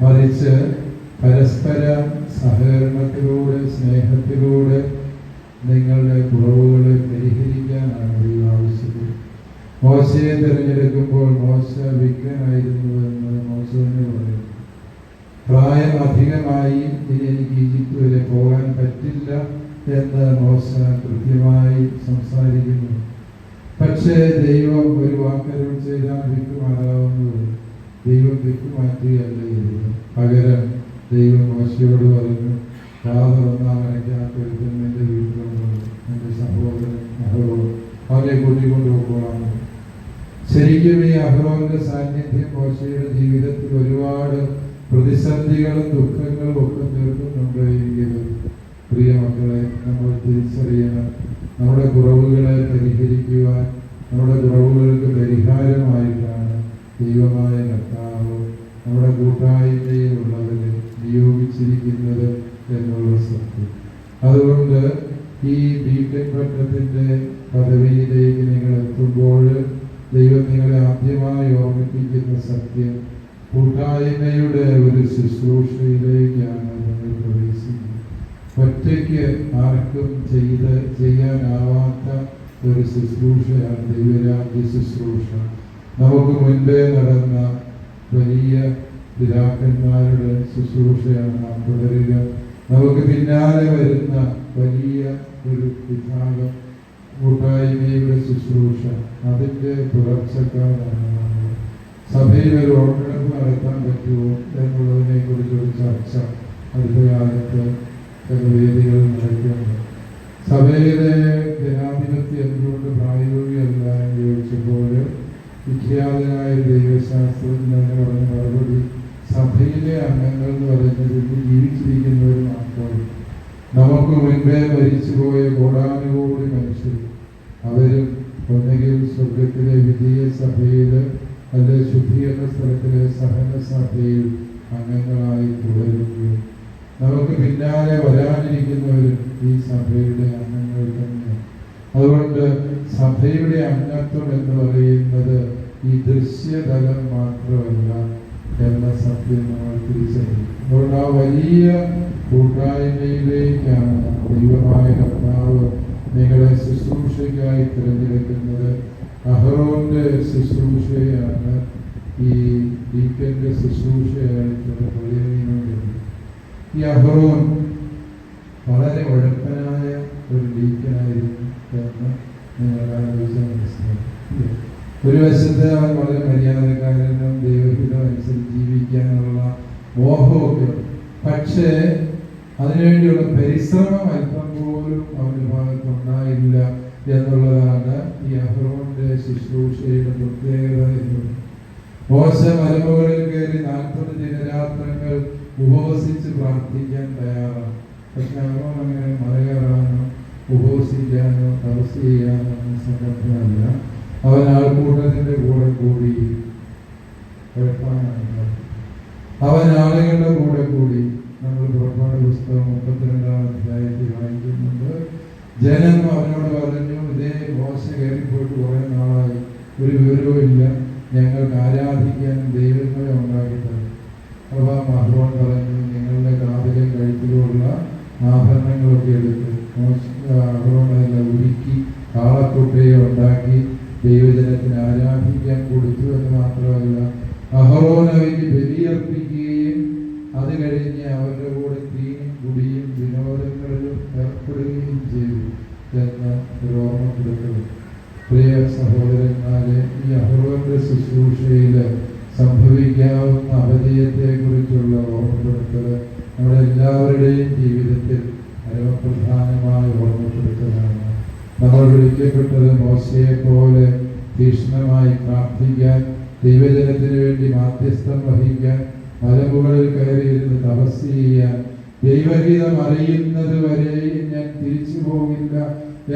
മറിച്ച് പരസ്പര സഹകരണത്തിലൂടെ സ്നേഹത്തിലൂടെ നിങ്ങളുടെ കുറവുകളെ പരിഹരിക്കാനാണ് ദൈവം ആവശ്യത്തിൽ മോശയെ തിരഞ്ഞെടുക്കുമ്പോൾ മോശ വിഘ്നനായിരുന്നുവെന്ന് മോശ തന്നെ പറയുന്നു. പ്രായം അധികമായി ഇനി എനിക്ക് ഈജിപ്ത് വരെ പോകാൻ പറ്റില്ല എന്ന് മോശ കൃത്യമായി സംസാരിക്കുന്നു. പക്ഷേ ദൈവം ഒരു വാക്കരുൾ ചെയ്താൽ വിട്ടുമാറാവുന്നത് ദൈവം വിട്ടുമാറ്റുകയല്ല ചെയ്തത് പകരം ദൈവം മോശയോട് പറഞ്ഞു പാത ഒന്നാം അടയ്ക്കാത്തൊരുത്തൻ എന്റെ വീട്ടിലുണ്ട് എന്റെ സഹോദരൻ അഹ്റോൻ അവരെ കൂട്ടിക്കൊണ്ടു പോകണം ശരിക്കും ഈ അഹ്റോന്റെ സാന്നിധ്യം മോശയുടെ ജീവിതത്തിൽ ഒരുപാട് പ്രതിസന്ധികളും ദുഃഖങ്ങളും ഒക്കെ തീർക്കുന്നുണ്ട് എങ്കിലും പ്രിയ മക്കളെ നമ്മൾ തിരിച്ചറിയണം. നമ്മുടെ കുറവുകളെ പരിഹരിക്കുവാൻ നമ്മുടെ കുറവുകൾക്ക് പരിഹാരമായിട്ടാണ് ദൈവമായ കർത്താവ് നമ്മുടെ കൂട്ടായ്മയിലുള്ളവരെ നിയോഗിച്ചിരിക്കുന്നത് എന്നുള്ള സത്യം. അതുകൊണ്ട് ഈ ബിടെക് പട്ടത്തിന്റെ പദവിയിലേക്ക് നിങ്ങൾ എത്തുമ്പോൾ ദൈവം നിങ്ങളെ ആദ്യമായി ഓർമ്മിപ്പിക്കുന്ന സത്യം കൂട്ടായ്മയുടെ ഒരു ശുശ്രൂഷയിലേക്കാണ് നിങ്ങൾ പ്രവേശിക്കുന്നത്. ഒറ്റയ്ക്ക് ആർക്കും ചെയ്ത് ചെയ്യാനാവാത്ത ഒരു ശുശ്രൂഷയാണ് ദൈവരാജ്യ ശുശ്രൂഷ. നമുക്ക് മുൻപേ നടന്ന വലിയ പിതാക്കന്മാരുടെ ശുശ്രൂഷയാണ് നാം തുടരുക. നമുക്ക് പിന്നാലെ വരുന്ന വലിയ ഒരു വിഭാഗം കൂട്ടായ്മയുടെ ശുശ്രൂഷ. അതിന്റെ തുടർച്ചക്കാരാണ് സഭയിൽ ഒരു വോട്ടെടുപ്പ് നടത്താൻ പറ്റുമോ എന്നുള്ളതിനെ കുറിച്ചൊരു ചർച്ച അടുത്ത കാലത്ത് ചില വേദികളിൽ നടക്കുന്നുണ്ട്. സഭയിലെ ജനാധിപത്യം എന്തുകൊണ്ട് പ്രായോഗികമല്ല എന്ന് ചോദിച്ചപ്പോൾ വിഖ്യാതനായ ദൈവശാസ്ത്രജ്ഞൻ പറഞ്ഞ മറുപടി സഭയിലെ അംഗങ്ങൾ എന്ന് പറയുന്നത് ജീവിച്ചിരിക്കുന്നവർ മാത്രമാണ് നമുക്ക് മുൻപേ മരിച്ചുപോയ കോടാനുകോടി മനുഷ്യർ അവരും ഒന്നുകിൽ സ്വർഗത്തിലെ വിജയ സഭയിൽ അല്ലെ ശുദ്ധീകരണ സ്ഥലത്തിലെ സഹന സഭയിൽ അംഗങ്ങളായി തുടരുകയും നമുക്ക് പിന്നാലെ വരാനിരിക്കുന്നവരും ഈ സഭയുടെ അംഗങ്ങൾ തന്നെ അതുകൊണ്ട് സഭയുടെ അംഗത്വം എന്ന് പറയുന്നത് ഈ ദൃശ്യതലം മാത്രമല്ല എന്ന സത്യം നമ്മൾ തിരിച്ചറിയും അതുകൊണ്ട് ആ വലിയ കൂട്ടായ്മയിലേക്കാണ് ദൈവമായ കർത്താവ് നിങ്ങളെ ശുശ്രൂഷയ്ക്കായി തിരഞ്ഞെടുക്കുന്നത്. അഹ്റോന്റെ ശുശ്രൂഷയാണ് ഈ ഡീക്കന്റെ ശുശ്രൂഷയായിട്ടുള്ള പരിഗണിക്കുന്നത് ഈ അഹ്റോൻ വളരെ ഉഴപ്പനായ ഒരു ഡീക്കനായിരുന്നു എന്ന് നിങ്ങൾ ആലോചിച്ചാൽ മനസ്സിലാക്കും ഒരു വശത്ത് അവൻ വളരെ മര്യാദക്കാരനും ദൈവഹിതം അനുസരിച്ച് ജീവിക്കാനുള്ള മോഹമൊക്കെ പക്ഷേ അതിനുവേണ്ടിയുള്ള പരിശ്രമം അല്പം പോലും അവന്റെ ഭാഗത്തുണ്ടായില്ല എന്നുള്ളതാണ് ഈ അഹ്റോന്റെ ശുശ്രൂഷയുടെ പ്രത്യേകത എന്നുള്ളത് മോശ മലമുകളിൽ കയറി നാൽപ്പത് ദിനരാത്രങ്ങൾ ഉപവസിച്ച് പ്രാർത്ഥിക്കാൻ തയ്യാറാണ്. പക്ഷെ അഹ്റോൻ അങ്ങനെ മലകയറാനോ ഉപവസിക്കാനോ തപസ് ചെയ്യാനോ ഒന്നും സന്നദ്ധമല്ല ആ ആൾക്കൂട്ടത്തിന്റെ കൂടെ കൂടി അവൻ ആളുകളുടെ കൂടെ കൂടി നമ്മൾ പുറപ്പാട് പുസ്തകം മുപ്പത്തിരണ്ടാം അധ്യായത്തിൽ വായിക്കുന്നുണ്ട്. ജനം അവനോട് പറഞ്ഞു ഇതേ മോശ കയറിപ്പോയിട്ട് കുറെ നാളായി. ഒരു വിവരവും ഇല്ല. ഞങ്ങൾക്ക് ആരാധിക്കാൻ ദൈവങ്ങളെ ഉണ്ടാക്കി തരും അപ്പൊ മഹ്റോൻ പറഞ്ഞു നിങ്ങളുടെ കാതിലെ കഴുത്തിലുള്ള ആഭരണങ്ങളൊക്കെ എടുത്ത് മോശ അഹ്റോണെല്ലാം ഉരുക്കി കാളക്കുട്ടയെ ഉണ്ടാക്കി ദൈവജനത്തിന് ആരാധിക്കാൻ കൊടുത്തു എന്ന് മാത്രമല്ല അഹറോൻ അവയ്ക്ക് ബലിയർപ്പിക്കുകയും അത് കഴിഞ്ഞ് അവരുടെ കൂടെ തീയും കുടിയും വിനോദങ്ങളിലും ഏർപ്പെടുകയും ചെയ്തു എന്ന് ഒരു ഓർമ്മപ്പെടുത്തൽ പ്രിയ സഹോദരന്മാരെ ഈ അഹ്റോന്റെ ശുശ്രൂഷയിൽ സംഭവിക്കാവുന്ന അപജയത്തെ കുറിച്ചുള്ള ഓർമ്മപ്പെടുത്തൽ നമ്മുടെ എല്ലാവരുടെയും ജീവിതത്തിൽ പരമപ്രധാനമായ ഓർമ്മപ്പെടുത്തലാണ്. നമ്മൾ വിളിക്കപ്പെട്ടത് മോശയെ പോലെ തീക്ഷ്ണമായി പ്രാർത്ഥിക്കാൻ ദൈവജനത്തിന് വേണ്ടി മാധ്യസ്ഥം വഹിക്കാൻ മലമുകളിൽ കയറിയിരുന്ന് തപസ് ചെയ്യാൻ ദൈവഹിതം അറിയുന്നത് വരെയും ഞാൻ തിരിച്ചു പോകില്ല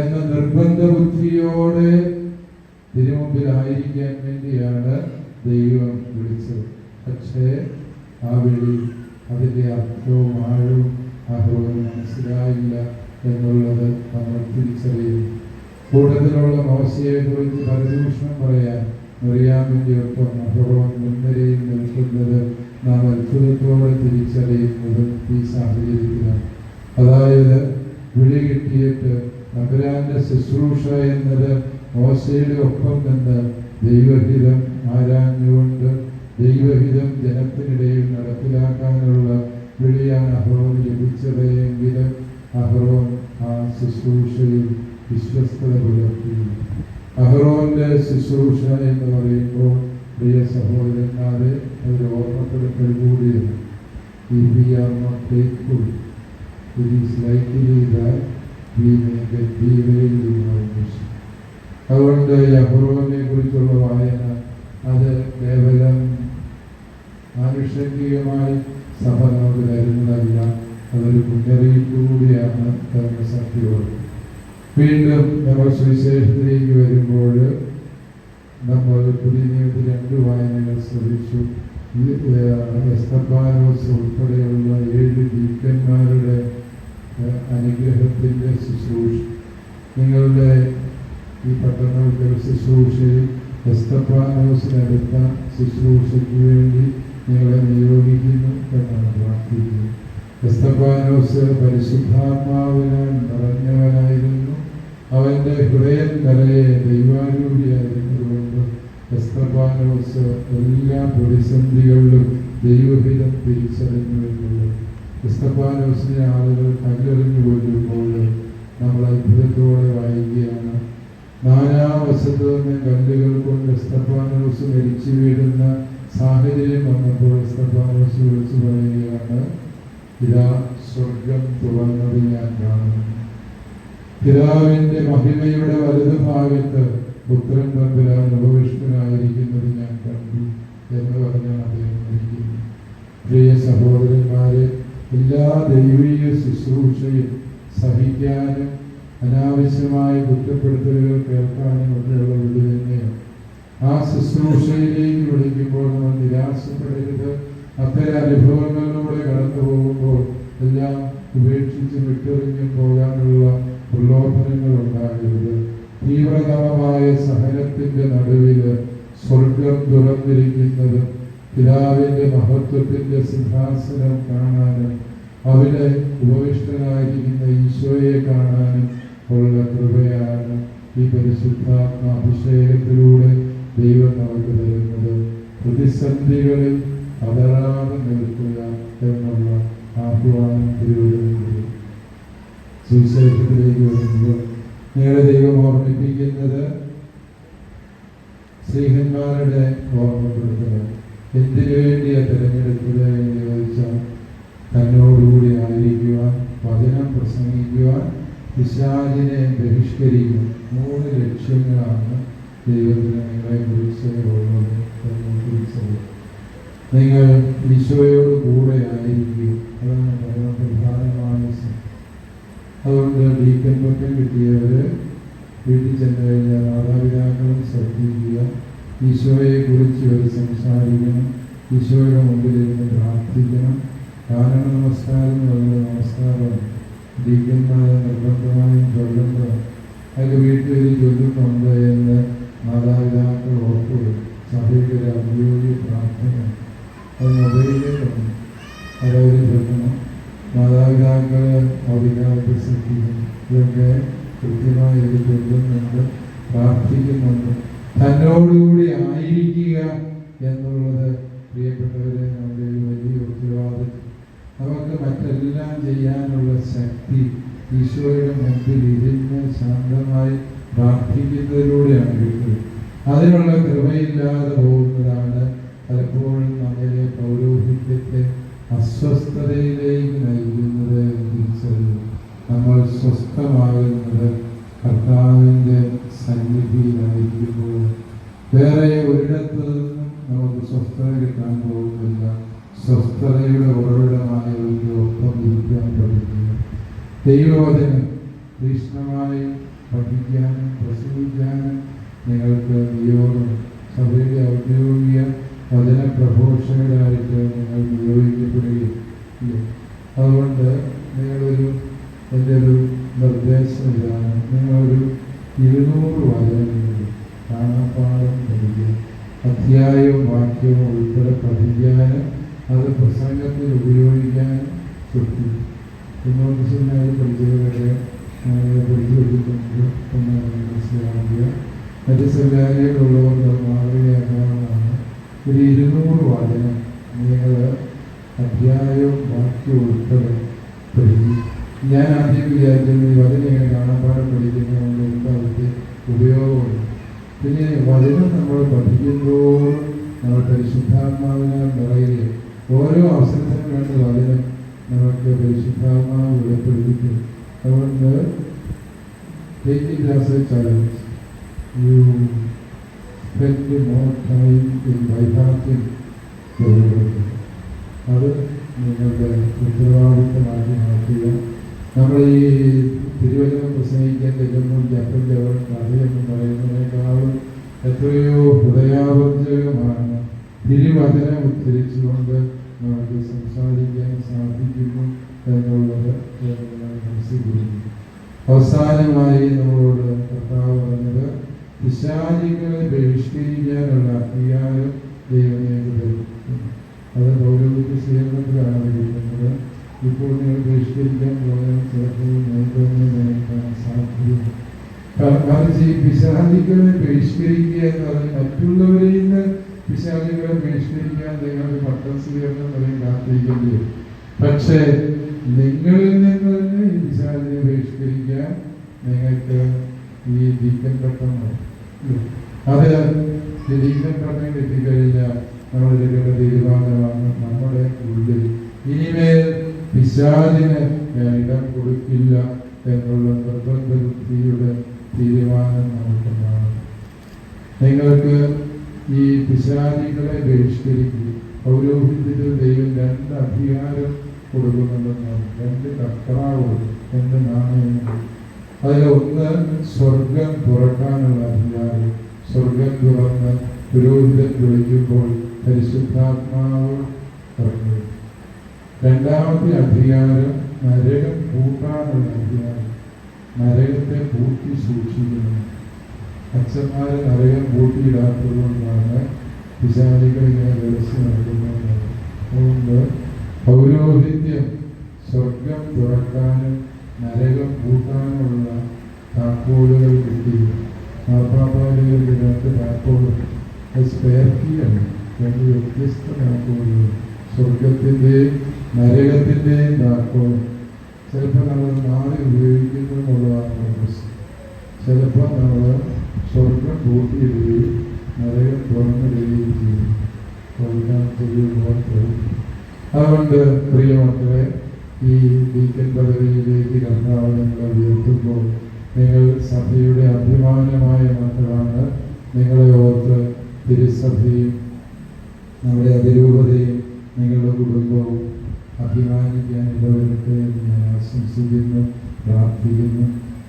എന്ന നിർബന്ധ ബുദ്ധിയോടെ തിരുമുമ്പിലായിരിക്കാൻ വേണ്ടിയാണ് ദൈവം വിളിച്ചു. പക്ഷേ ആ വിളി അതിന്റെ അർത്ഥവും ആഴവും ആഹ്ലോകം മനസ്സിലായില്ല എന്നുള്ളത് നമ്മൾ തിരിച്ചറിയുന്നു. കൂട്ടത്തിലുള്ള മോശയെ കുറിച്ച് പരദൂഷണം പറയാൻ മറിയാമിന്റെ ഒപ്പം അഹ്റോൻ മുൻനിരയിൽ നിൽക്കുന്നത് നാം അത്ഭുതത്തോടെ തിരിച്ചറിയുന്നത് ഈ സാഹചര്യത്തിലാണ്. അതായത് വിളി കിട്ടിയിട്ട് അബ്രാന്റെ ശുശ്രൂഷ എന്നത് മോശയുടെ ഒപ്പം നിന്ന് ദൈവഹിതം ആരാഞ്ഞുകൊണ്ട് ദൈവഹിതം ജനത്തിനിടയിൽ നടപ്പിലാക്കാനുള്ള വിളിയാണ് അഹ്റോന് ലഭിച്ചത് എങ്കിലും അഹ്റോൻ ആ ശുശ്രൂഷയിൽ വിശ്വസ്തത പുലർത്തി അഹ്റോന്റെ ശുശ്രൂഷ എന്ന് പറയുമ്പോൾ പ്രിയ സഹോദരന്മാരെ ഒരു ഓർമ്മപ്പെടുത്തൽ കൂടിയാണ് If we are not faithful, it is likely that. അതുകൊണ്ട് യഹോവനെ കുറിച്ചുള്ള വായന അത് കേവലം ആനുഷംഗികമായി സഭ നമുക്ക് തരുന്നതല്ല അതൊരു മുന്നറിയിപ്പ് കൂടിയാണ് ധർമ്മസത്യയോട് വീണ്ടും നമ്മൾ സുവിശേഷത്തിലേക്ക് വരുമ്പോൾ നമ്മൾ പുതിയ നിയമത്തിൽ രണ്ട് വായനകൾ ശ്രദ്ധിച്ചു എസ്തപ്പാനോസ് ഉൾപ്പെടെയുള്ള ഏഴ് ദീപന്മാരുടെ അനുഗ്രഹത്തിന്റെ ശുശ്രൂഷ. നിങ്ങളുടെ ഈ പട്ടണത്തിൽ ശുശ്രൂഷയിൽ എസ്തപ്പാനോസിനടുത്ത ശുശ്രൂഷയ്ക്ക് വേണ്ടി നിങ്ങളെ നിയോഗിക്കുന്നു എന്നാണ് പ്രാർത്ഥിക്കുന്നത് എസ്തപ്പാനോസ് പരിശുദ്ധാത്മാവിനാൽ നിറഞ്ഞവനായിരുന്നു. അവന്റെ ഹൃദയം കലയെ ദൈവാരൂപിയായിരുന്നതുകൊണ്ട് എസ്തപ്പാനോസ് എല്ലാ പ്രതിസന്ധികളിലും ദൈവഹിതം തിരിച്ചറിഞ്ഞു എന്നുള്ളത്. എസ്തപ്പാനോസിനെ ആളുകൾ കല്ലെറിഞ്ഞു കൊല്ലുമ്പോൾ നമ്മൾ അത്ഭുതത്തോടെ വായിക്കുകയാണ്. നാനാവശത്തു നിന്ന് കല്ലുകൾ കൊണ്ട് സ്തഫാനോസ് മരിച്ചു വീഴുന്ന സാഹചര്യം വന്നപ്പോൾ സ്തഫാനോസ് വിളിച്ചു പറയുകയാണ് ഇതാ സ്വർഗം തുറന്നത് ഞാൻ കാണുന്നു പിതാവിന്റെ മഹിമയുടെ വലതുഭാഗത്ത് പുത്രൻ തമ്പുരാൻ ഉപവിഷ്ണനായിരിക്കുന്നത് ഞാൻ കണ്ടു എന്ന് പറഞ്ഞാണ് അദ്ദേഹം മരിക്കുന്നത് പ്രിയ സഹോദരന്മാരെ എല്ലാ ദൈവീയ ശുശ്രൂഷയും സഹിക്കാനും അനാവശ്യമായ കുറ്റപ്പെടുത്തലുകൾ കേൾക്കാനും ഒക്കെയുള്ള വിളി തന്നെയാണ് ആ ശുശ്രൂഷയിലേക്ക് വിളിക്കുമ്പോൾ നമ്മൾ നിരാശപ്പെടരുത്. അത്തരം അനുഭവങ്ങളിലൂടെ കടന്നു പോകുമ്പോൾ എല്ലാം ഉപേക്ഷിച്ച് വിട്ടൊഴിഞ്ഞു പോകാനുള്ള പ്രലോഭനങ്ങൾ ഉണ്ടാകരുത്. തീവ്രതമമായ സഹനത്തിന്റെ നടുവിൽ സ്വർഗം തുറന്നിരിക്കുന്നതും പിതാവിന്റെ മഹത്വത്തിന്റെ സിംഹാസനം കാണാനും അവിടെ ഉപവിഷ്ടനായിരിക്കുന്ന ഈശോയെ കാണാനും ഉള്ള കൃപയാണ് ഈ പരിശുദ്ധാത്മ അഭിഷേകത്തിലൂടെ ദൈവം അവർക്ക് തരുന്നത്. പ്രതിസന്ധികളിൽ അതരാതെ നിൽക്കുക എന്നുള്ള ആഹ്വാനം തിരുവനന്തപുരം സുവിശേഷത്തിലേക്ക് വരുമ്പോൾ നിങ്ങളെ ദൈവം ഓർമ്മിപ്പിക്കുന്നത് സ്ത്രീഹന്മാരുടെ ഓർമ്മപ്പെടുത്തൽ എന്തിനു വേണ്ടിയാ തിരഞ്ഞെടുക്കുക എന്ന് ചോദിച്ചാൽ തന്നോടുകൂടി ആയിരിക്കുവാൻ വചനം പ്രസംഗിക്കുവാൻ പിശാചിനെ ബഹിഷ്കരിക്കും മൂന്ന് ലക്ഷ്യങ്ങളാണ് ദൈവത്തിന് നിങ്ങളെ കുറിച്ച് ഉള്ളത് എന്ന് നിങ്ങൾ ഈശോയോട് കൂടെ ആയിരിക്കും. അതാണ് വളരെ പ്രധാനമായ അതുകൊണ്ട് ഡീക്കൻ പക്കം കിട്ടിയവര് വീട്ടിൽ ചെന്ന് കഴിഞ്ഞാൽ മാതാപിതാക്കളും ശ്രദ്ധിക്കുക. ഈശോയെ കുറിച്ച് അവർ സംസാരിക്കണം. ഈശോയുടെ മുമ്പിൽ ഇരുന്ന് പ്രാർത്ഥിക്കണം. കാരണ നമസ്കാരം എന്ന് പറയുന്നത് നമസ്കാരമാണ്. ഡീക്കന്മാരെ നിർബന്ധമായ ചൊല്ലേണ്ടതാണ് അതിന്റെ വീട്ടിൽ ചൊല്ലുന്നുണ്ട് എന്ന് മാതാപിതാക്കൾ ഓർക്കുക സഭയുടെ ഒരു ഔദ്യോഗിക പ്രാർത്ഥന. അത് മൊബൈലിലുണ്ട് അതവർ ചൊല്ലണം മാതാപിതാക്കൾ അവികാലത്ത് ശ്രദ്ധിക്കും ഇതൊക്കെ കൃത്യമായി ഇത് ചൊല്ലുന്നുണ്ട് പ്രാർത്ഥിക്കുന്നുണ്ട്. തന്നോടുകൂടി ആയിരിക്കുക എന്നുള്ളത് പ്രിയപ്പെട്ടവരെ നമ്മുടെ ഒരു വലിയ ഉത്തരവാദിത്വം. നമുക്ക് മറ്റെല്ലാം ചെയ്യാനുള്ള ശക്തി ഈശോയുടെ മുമ്പിൽ ഇരുന്ന് ശാന്തമായി പ്രാർത്ഥിക്കുന്നതിലൂടെയാണ് കിട്ടുന്നത് അതിനുള്ള കൃപയില്ലാതെ പോകുന്നതാണ് പലപ്പോഴും നമ്മുടെ പൗരോഹിത്യത്തെ അസ്വസ്ഥതയിലേക്ക് നയിക്കുന്നത് തിരിച്ചറിയും നമ്മൾ സ്വസ്ഥമാകുന്നത് ദൈവവചനം കൃഷ്ണമായി പഠിക്കാനും പ്രസംഗിക്കാനും നിങ്ങൾക്ക് നിയോഗം സഭയുടെ ഔദ്യോഗിക വചന പ്രഘോഷകരായിട്ട് നിങ്ങൾ നിയോഗിക്കപ്പെടുകയും? അതുകൊണ്ട് നിങ്ങളൊരു എന്റെ ഒരു നിർദ്ദേശം ഇതാണ്. നിങ്ങളൊരു ഇരുന്നൂറ് വചനങ്ങൾ കാണാപ്പാടം പഠിക്കുക. അധ്യായവും വാക്യവും ഉൾപ്പെടെ പഠിക്കാനും അത് പ്രസംഗത്തിൽ ഉപയോഗിക്കാനും ശ്രദ്ധിക്കും പഠിച്ചവരെ പഠിച്ചു വെച്ചിട്ടുണ്ട് എന്നാണ് മനസ്സിലാക്കുക മറ്റ് സെമിനാരികളുള്ളവർക്ക് മാതൃകയാക്കാവുന്നതാണ് ഒരു ഇരുന്നൂറ് വാചനം നിങ്ങൾ അധ്യായവും വാക്യവും ഉൾപ്പെടെ പഠിക്കും ഞാൻ ആദ്യം വിചാരിച്ചത് ഈ വചനം ഇങ്ങനെ കാണാപ്പാടം പഠിക്കുന്നതുകൊണ്ട് എന്താ അതിന്റെ ഉപയോഗമുണ്ട് പിന്നെ വചനം നമ്മൾ പഠിക്കുന്തോറും നമ്മൾ പരിശുദ്ധാത്മാവിനാൽ നിറയുകയും ഓരോ അവസരത്തിനും വേണ്ട വചനം നമുക്ക് പരിശുദ്ധാത്മാവ് വെളിപ്പെടുത്തിക്കും അതുകൊണ്ട് take it as a challenge. You spend more time in bypassing the word of God. അത് നിങ്ങളുടെ ഉത്തരവാദിത്തമാക്കി മാറ്റുക നമ്മൾ ഈ തിരുവചനം പ്രസംഗിക്കാൻ ചെല്ലുമ്പോൾ ജപ്പൻ്റെ കഥയെന്ന് പറയുന്നതിനേക്കാളും എത്രയോ ഹൃദയാവർജകമാണ് തിരുവചനം ഉദ്ധരിച്ചുകൊണ്ട് നമുക്ക് സംസാരിക്കാൻ സാധിക്കുന്നു എന്നുള്ളത് ഞാൻ മനസ്സിലാക്കുന്നു അവസാനമായി നമ്മളോട് കർത്താവ് പറഞ്ഞത് പിശാചികളെ ബഹിഷ്കരിക്കാനുള്ള അധികാരം ദൈവമേക്ക് തരും അത് പൗരോഹിത്യ സ്വീകരണത്തിലാണ് ഇരിക്കുന്നത് ഇപ്പോൾ നിങ്ങൾ ബഹിഷ്കരിക്കാൻ പോയാൽ ചിലപ്പോൾ നേരിടുന്ന നേരിടാൻ സാധ്യതയുണ്ട് കാരണം മറിച്ച് ഈ പിശാചികളെ ബഹിഷ്കരിക്കുക എന്ന് പറഞ്ഞാൽ മറ്റുള്ളവരിൽ പിശാചികളെ ബഹിഷ്കരിക്കാൻ നിങ്ങൾക്ക് പട്ടം സ്വീകരണം വരെ കാത്തിരിക്കേണ്ടി വരും. പക്ഷേ നിങ്ങളിൽ നിന്ന് തന്നെ ഈ ബഹിഷ്കരിക്കാൻ നിങ്ങൾക്ക് ഈ ദീപൻ പട്ടം അത് ഈ ദീപൻ പട്ടം കിട്ടിക്കഴിഞ്ഞാൽ തീരുമാനമാണ് നമ്മുടെ ഉള്ളിൽ. ഇനിമേൽ പിശാചിന് ഞാൻ ഇടം കൊടുക്കില്ല എന്നുള്ള നിർബന്ധ ബുദ്ധിയുടെ തീരുമാനം നമുക്കുണ്ടാകും നിങ്ങൾക്ക് ഈ പിശാചികളെ ബഹിഷ്കരിക്കുക പൗരോഹിത്യത്തിൽ ദൈവം രണ്ട് അധികാരം കൊടുക്കുന്നുണ്ടെന്നാണ്. രണ്ട് കർത്താവ് രണ്ട് നാണയങ്ങൾ അതിലൊന്ന് സ്വർഗം തുറക്കാനുള്ള അധികാരം. സ്വർഗം തുറന്ന് പുരോഹിതൻ വിളിക്കുമ്പോൾ പരിശുദ്ധാത്മാവ് തുറന്നു രണ്ടാമത്തെ അധികാരം നരകം പൂട്ടാനുള്ള അധികാരം. നരകത്തെ പൂട്ടി സൂക്ഷിക്കുന്നു. അച്ഛന്മാരെ നരകം പൂട്ടിയിടാത്തത് കൊണ്ടാണ് പിശാചികൾ ഇങ്ങനെ വ്യവസ്ഥ നടക്കുന്നത് അതുകൊണ്ട് പൗരോഹിത്യം സ്വർഗം തുറക്കാനും നരകം കൂട്ടാനുമുള്ള താക്കോലുകൾ കിട്ടി മാപ്പാപ്പാടുകളുടെ രണ്ട് താക്കോൽ സ്പേർക്കിയാണ് കീയാണ് രണ്ട് വ്യത്യസ്ത താക്കോലുകൾ. സ്വർഗത്തിന്റെയും നരകത്തിന്റെയും താക്കോൽ. ചിലപ്പോൾ നമ്മൾ നാളെ ഉപയോഗിക്കുന്നു എന്നുള്ളതാണ് ചിലപ്പോൾ നമ്മൾ സ്വർഗം പൂട്ടിയിടുകയും നരകം തുറന്നിടുകയും ചെയ്യും തുറക്കാൻ ചെയ്യുമ്പോൾ അതുകൊണ്ട് ഈ ഡീക്കൻ പദവിയിലേക്ക് കർത്താവ് നിങ്ങളെ ഉയർത്തുമ്പോൾ നിങ്ങൾ സഭയുടെ അഭിമാനമായ മക്കളാണ്. നിങ്ങളെ ഓർത്ത് തിരുസഭയും നമ്മുടെ അതിരൂപതയും നിങ്ങളുടെ കുടുംബവും അഭിമാനിക്കാൻ ഇടവരട്ടെ എന്ന് ഞാൻ ആശംസിക്കുന്നു പ്രാർത്ഥിക്കുന്നു.